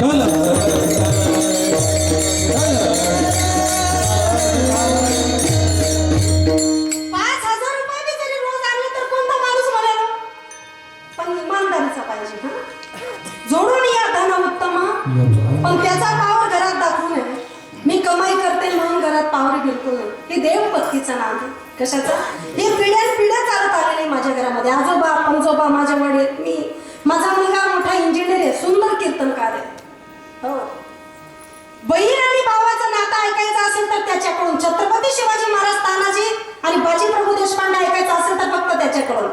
पाच हो. बहीण आणि भावाचं नातं ऐकायचं असेल तर त्याच्याकडून छत्रपती शिवाजी महाराज तानाजी आणि बाजी प्रभू देशपांडे ऐकायचं असेल तर फक्त त्याच्याकडून.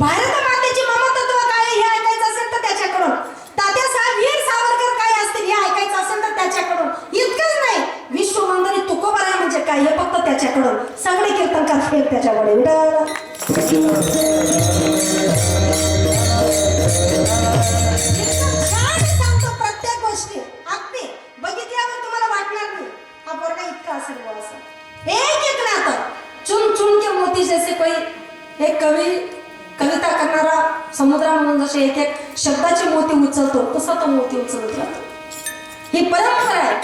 भारत मातेची ममतत्व काय हे ऐकायचं असेल तर त्याच्याकडून. तात्यासाहेब वीर सावरकर काय असतील हे ऐकायचं असेल तर त्याच्याकडून. इतकंच नाही विश्वमंदिरी तुकोबारा म्हणजे काय हे फक्त त्याच्याकडून. सगळे कीर्तनकार फेर त्याच्याकडे. असेल बुवा असं एक एक नातं चुन चुन के मोती जैसे कोई एक कवी कविता करणारा समुद्रा म्हणून जसे एक एक शब्दाचे मोती उचलतो तसा तो मोती उचलत राहतो. ही परंपरा आहे.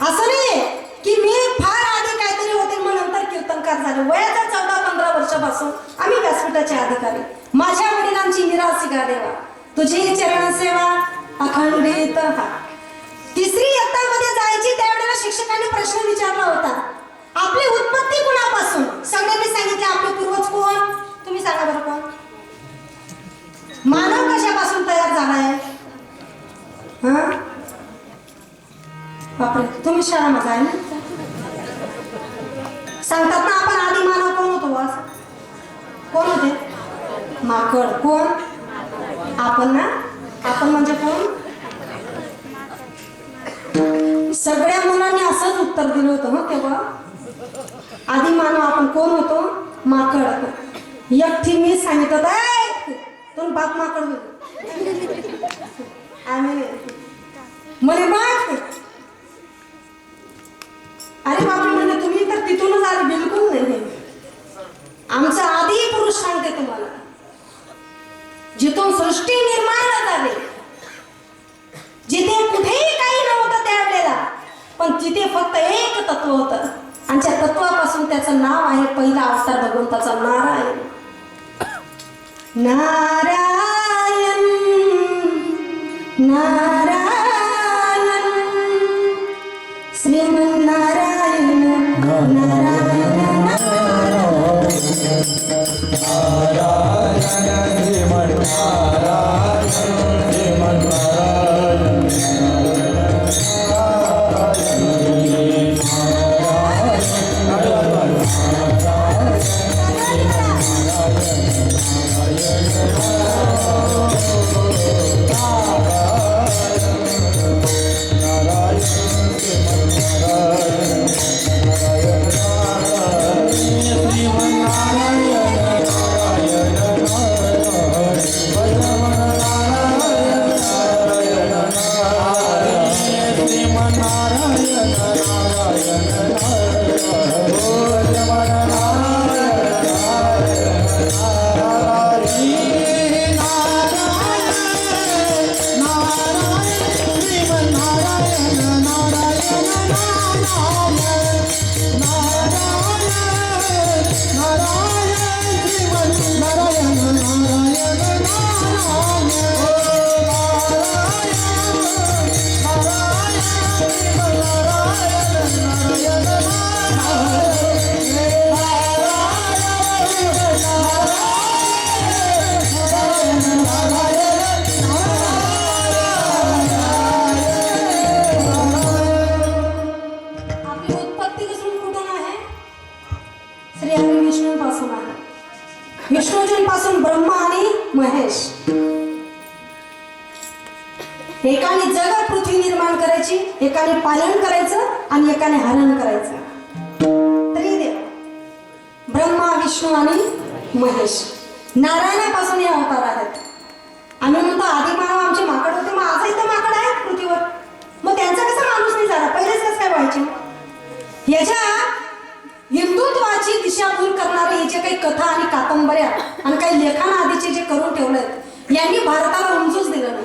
असं नाहीये की मी फार आधी काहीतरी होते मग नंतर कीर्तनकार झाले. वयाच्या चौदा पंधरा वर्षापासून आम्ही व्यासपीठाचे अधिकारी. माझ्या वडिलांची निराशी गादेवा. तुझी चरण सेवा अखंडित तिसरी इयत्तामध्ये जायची त्यावेळेला शिक्षकांनी आपले पूर्वज कोण? तुम्ही सांगा बरं कोण? मानव कशापासून तयार झालाय? हा? बापरे तुम्ही शाळा माझा आहे ना? सांगतात ना आपण आधी मानव कोण होतो बस कोण होते? माकड. कोण? आपण ना? आपण म्हणजे कोण? सगळ्या मुलांनी असंच उत्तर दिलं होतं ना तेव्हा. आधी मानव आपण कोण होतो? माकड. एकटी मी सांगितलं तर "ऐ, बाप माकड होतो आम्ही बाप अरे बापरे म्हणजे तुम्ही तर तिथूनच आले बिलकुल नाही. आमचा आधी पुरुष सांगते तुम्हाला. जिथून सृष्टी निर्माण झाली जिथे कुठेही काही नव्हतं त्यावेळेला पण तिथे फक्त एक तत्व होतं. आणि त्या तत्वापासून त्याचं नाव आहे पहिला अवतार भगवंताचा नारायण. नारायण नारायण. एकाने पालन करायचं आणि एकाने हरण करायचं. त्रिदेव ब्रह्मा विष्णू आणि महेश. नारायणापासून हे अवतार आहेत. आम्ही म्हणतो आधी मानव आमचे माकड होते मग आजही तर माकड आहेत पृथ्वीवर. मग त्यांचा कसा माणूस नाही झाला? पहिलेच कसं काय व्हायचे? याच्या हिंदुत्वाची दिशाभूल करणारे हे जे काही कथा आणि कादंबऱ्या आणि काही लेखन आधीचे जे करून ठेवलेत यांनी भारताला उमजूच दिलं नाही.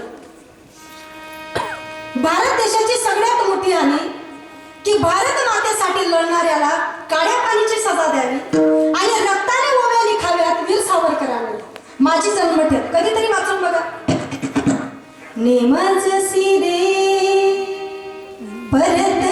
भारत देशाची सगळ्यात मोठी हानी की भारत मातेसाठी लढणाऱ्याला काळ्या पाणीची सजा द्यावी आणि रक्ताने ओव्या लिखाव्यात वीर सावरकरांनी. माझी जन्मठेप. कधीतरी वाचून बघा. नेमजसी सिरे परत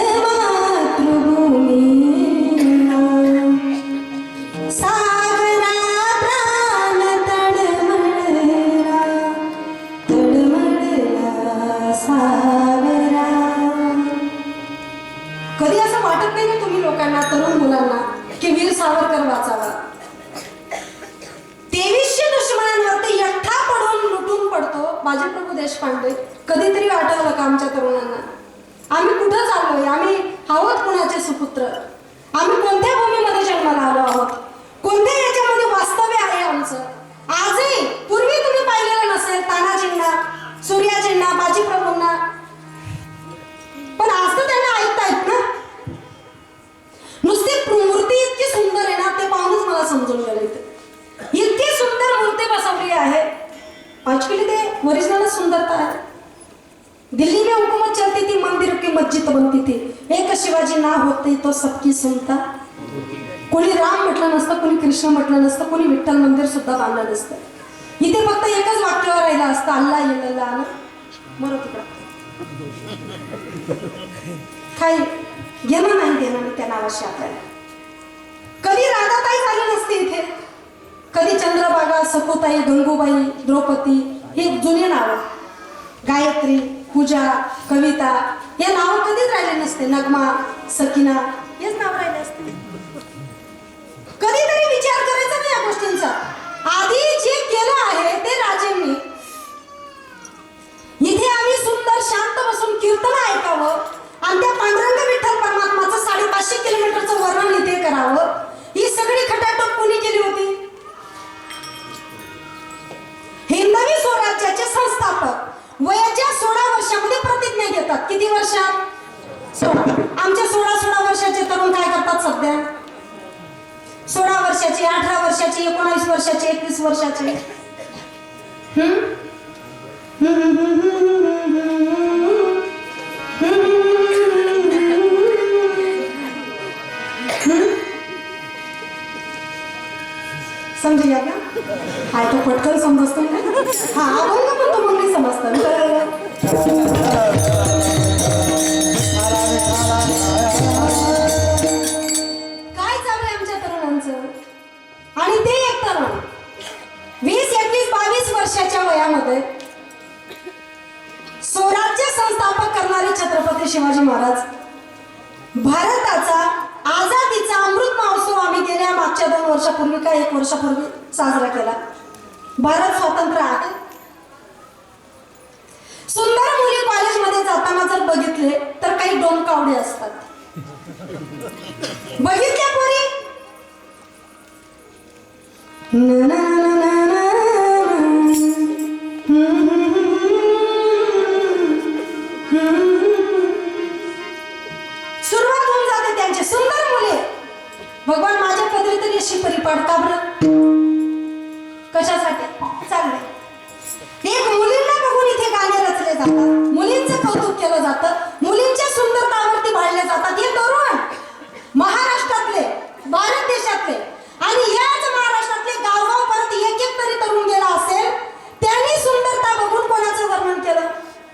होते तो सबकी सुनता कोणी राम म्हटलं नसतं कोणी कृष्ण म्हटलं नसतं कोणी विठ्ठल मंदिर सुद्धा बांधलं नसतं. इथे फक्त एकच वाक्यावर राहिलं असतं अल्ला येलेला आला बरं तिकडं. काही घेणं नाही देणं त्या नावाशी आपल्याला. कधी राधाताई झाली नसते इथे. कधी चंद्रबागा सकुताई गंगूबाई द्रौपदी हे जुने नावं. गायत्री पूजा कविता हे नाव कधीच राहिले नसते. नगमा सकिना हेच नाव राहिले असते. कधीतरी विचार करायचा नाही या गोष्टींचा. आधी जे केलं आहे ते राजेंनी हाय पटकन समजतो हा आपण पण म्हणतो मग समजतं. काय चालू आहे आमच्या तरुणांचं? आणि ते एक तरुण वीस एकवीस बावीस वर्षाच्या वयामध्ये स्वराज्य संस्थापक करणारे छत्रपती शिवाजी महाराज भारताचा आझादीचा अमृत महोत्सव आम्ही गेल्या मागच्या दोन वर्षापूर्वी का एक वर्षापूर्वी साजरा केला. भारत स्वातंत्र्य आहे. सुंदर मुली कॉलेजमध्ये जाताना जर बघितले तर काही डोमकावडे असतात. बघितल्या पोरी? ना ना ना ना ना सुरुवात होऊन जाते त्यांची. सुंदर मुले. भगवान माझ्या पदरी तरी अशी परी का बरं? कशासाठी? चाललंय एक मुलींना बघून इथे गाणे रचले जातात. मुलींचं कौतुक केलं जातं. मुलींच्या सुंदरतावरती भाळले जातात. हे तरुण महाराष्ट्रातले भारत देशातले आणि याच महाराष्ट्रातले गावगाव परत एक एक तरी तरुण गेला असेल त्यांनी सुंदरता बघून कोणाचं वर्णन केलं?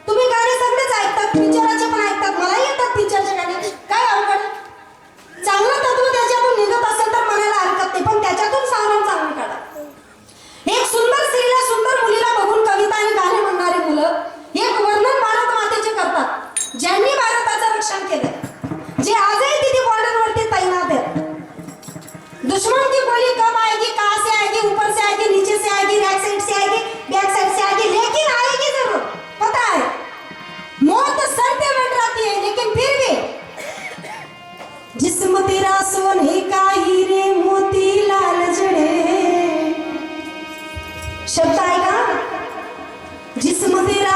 तुम्ही गाणे सगळेच ऐकतात पिक्चराचे पण ऐकतात. मला येतात पिक्चरचे गाणे. काय अवघड? चांगलं तत्व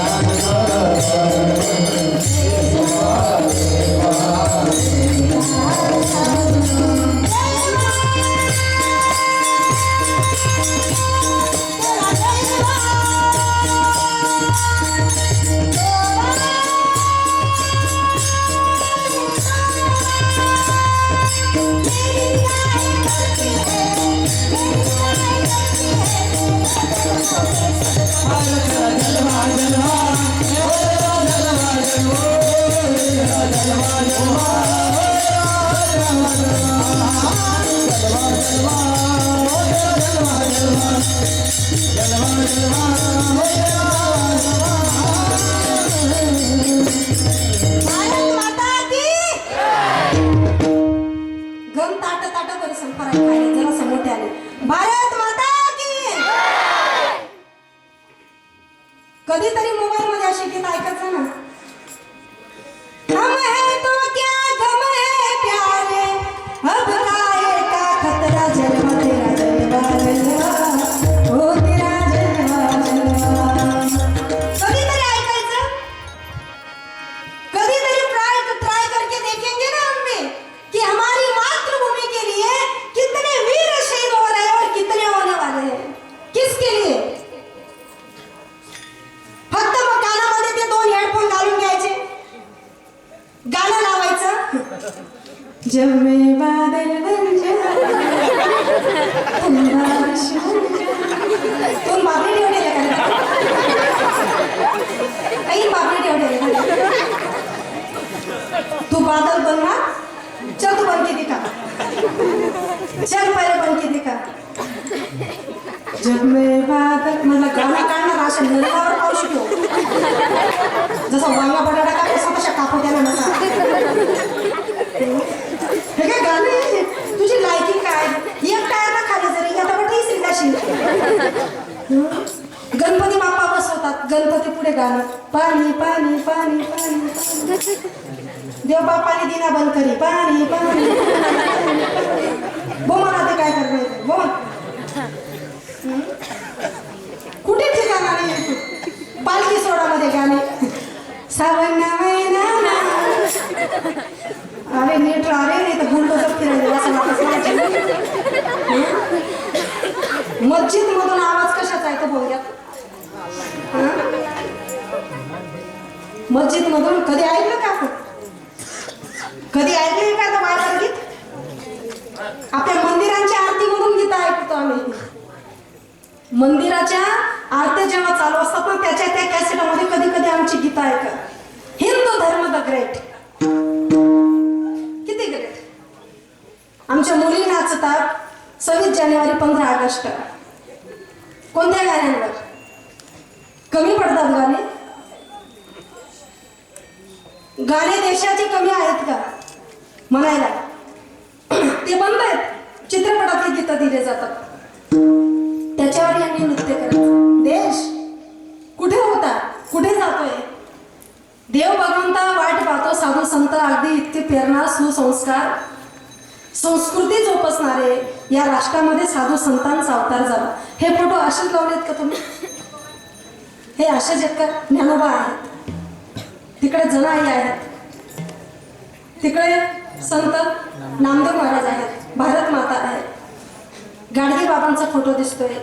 사랑 गम ताट ताट संपराय खायला जरा समोर आले बादल बन जाऊं, तुम बारिश बन का तू बादल बनना चल तू बन के चल पहले बन के दिखा जब मैं बादल मला गाणं काढणार अशा नरकावर पाऊस ठेव जसा वांगा बटाटा का कसा कशा कापू त्याला नका हे काय गाणे तुझी लायकी काय एक टायर ना खाली जरी आता वाटत येईल कशी गणपती बाप्पा बसवतात गणपती पुढे गाणं. पाणी पाणी पाणी पाणी पाणी. देव बाप्पाने दिना बंद करी. पाणी पाणी बो मला ते काय करणार बोल कुठे ठिकाणा नाही पालखी पालखी सोडामध्ये गाणे. सावंग महिना अरे नीट अरे नाही तर बुलडोजर फिरायला असं वाटत मस्जिद मधून आवाज कशाचा आहे तो भोग्यात मस्जिद मधून कधी ऐकलं का आपण? कधी ऐकले का आता बायबल गीत? आपल्या मंदिरांच्या आरतीमधून गीत ऐकतो आम्ही. मंदिराच्या आरत्या जेव्हा चालू असतात ना त्याच्या त्या कॅसेटमध्ये कधी कधी आमची गीतं ऐका हिंदू धर्म द ग्रेट. किती ग्रेट? आमच्या मुली नाचतात सव्वीस जानेवारी पंधरा ऑगस्ट. कोणत्या गाण्यांवर? कमी पडतात गाणे? गाणे देशाचे कमी आहेत का? म्हणायला. ते बंद आहेत. चित्रपटातले गीतं दिले जातात. त्याच्यावर यांनी नृत्य करायचं. देश कुठे होता? कुठे जातोय? देव भगवंता वाट पाहतो साधू संत. अगदी इतके प्रेरणा सुसंस्कार संस्कृती जोपासणारे या राष्ट्रामध्ये साधू संतांचा अवतार झाला. हे फोटो असेच लावलेत का तुम्ही? हे असेच आहेत ज्ञानोबा आहेत. तिकडे जनाई आहेत. तिकडे संत नामदेव महाराज आहेत. भारत माता आहे गाडगे बाबांचा फोटो दिसतोय.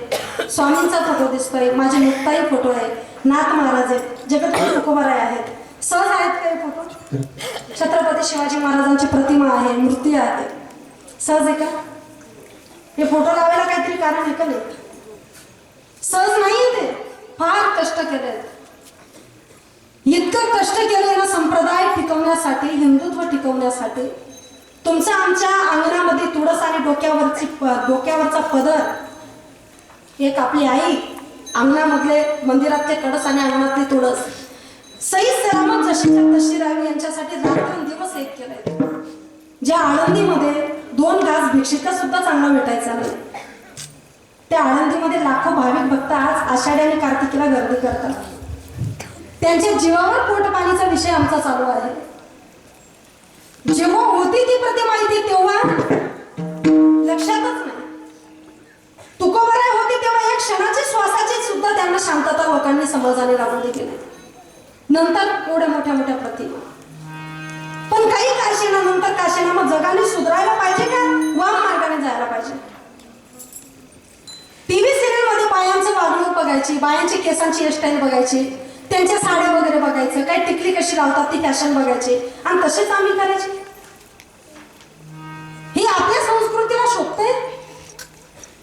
स्वामींचा फोटो दिसतोय. माझे मुक्ताई फोटो आहे नाथ महाराज आहेत. जगतगुरु तुकोबाराय आहेत. सहज आहेत काही फोटो? छत्रपती शिवाजी महाराजांची प्रतिमा आहे. मूर्ती आहे. सहज आहे का? हे फोटो लावायला काहीतरी कारण आहे का नाही? सहज नाही ते. फार कष्ट केले. इतकं कष्ट केले ना संप्रदाय टिकवण्यासाठी हिंदुत्व टिकवण्यासाठी. तुमचा आमच्या अंगणामध्ये तुळस आणि डोक्यावरची डोक्यावरचा पदर. एक आपली आई अंगणामधले मंदिरातले कडस आणि अंगणातले तुळस. सई सरामत जशीच्या तशी राहावी यांच्यासाठी रात्रंदिवस एक केलंय. ज्या आळंदीमध्ये दोन घास भिक्षिका सुद्धा चांगला भेटायचा नाही. त्या आळंदीमध्ये लाखो भाविक भक्त आज आषाढी आणि कार्तिकीला गर्दी करतात. त्यांच्या जीवावर पोटपाणीचा विषय आमचा चालू आहे. जेव्हा होती ती प्रतिमा इथे तेव्हा लक्षातच नाही. तुकोबराय होती तेव्हा एक क्षणाची श्वासाची सुद्धा त्यांना शांतता लोकांनी समाजाने राबवली गेली. नंतर एवढ्या मोठ्या मोठ्या प्रतिमा पण काही काशीना नंतर काशीना मग जगाने सुधारायला पाहिजे का? वाम मार्गाने जायला पाहिजे टीव्ही सिरियलमध्ये बायांचं वागणूक बघायची बायांची केसांची हेअरस्टाईल बघायची त्यांच्या साड्या वगैरे बघायचं काय टिकली कशी लावतात ती फॅशन बघायची आणि तसेच आम्ही करायची. ही आपल्या संस्कृतीला शोभते?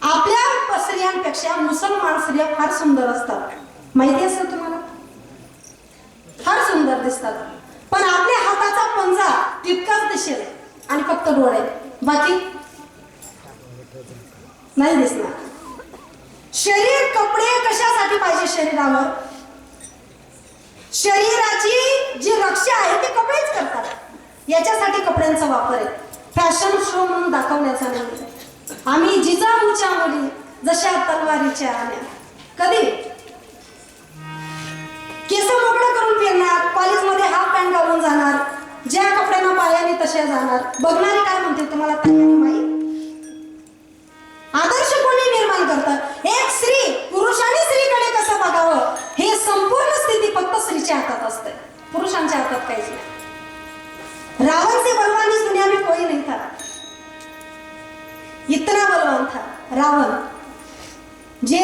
आपल्या स्त्रियांपेक्षा मुसलमान स्त्रिया फार सुंदर असतात. माहिती असेल तुम्हाला? फार सुंदर दिसतात. पण आपल्या हाताचा पंजा तितकाच दिसेल आणि फक्त डोळे बाकी? नाही दिसणार. शरीर कपडे कशासाठी पाहिजे शरीरावर? शरीराची जी रक्षा आहे ते कपडेच करतात. याच्यासाठी कपड्यांचा वापर आहे. फॅशन शो म्हणून दाखवण्याचा नाही आम्ही जिजाऊच्या मुली जशा तलवारीच्या आल्या कधी? केस मोकळं करून फिरणार कॉलेजमध्ये हाफ पॅन्ट घालून जाणार ज्या कपड्यांना पायाने तशा जाणार. बघणारे काय म्हणतील तुम्हाला? ताई आदर्श निर्माण करतं एक स्त्री पुरुषाने स्त्रीकडे कसं बघावं? हे संपूर्ण स्थिती फक्त स्त्रीच्या हातात असते. पुरुषांच्या हातात काहीच नाही. रावण से बलवान इस दुनिया में कोई नहीं था इतना बलवान था रावण जे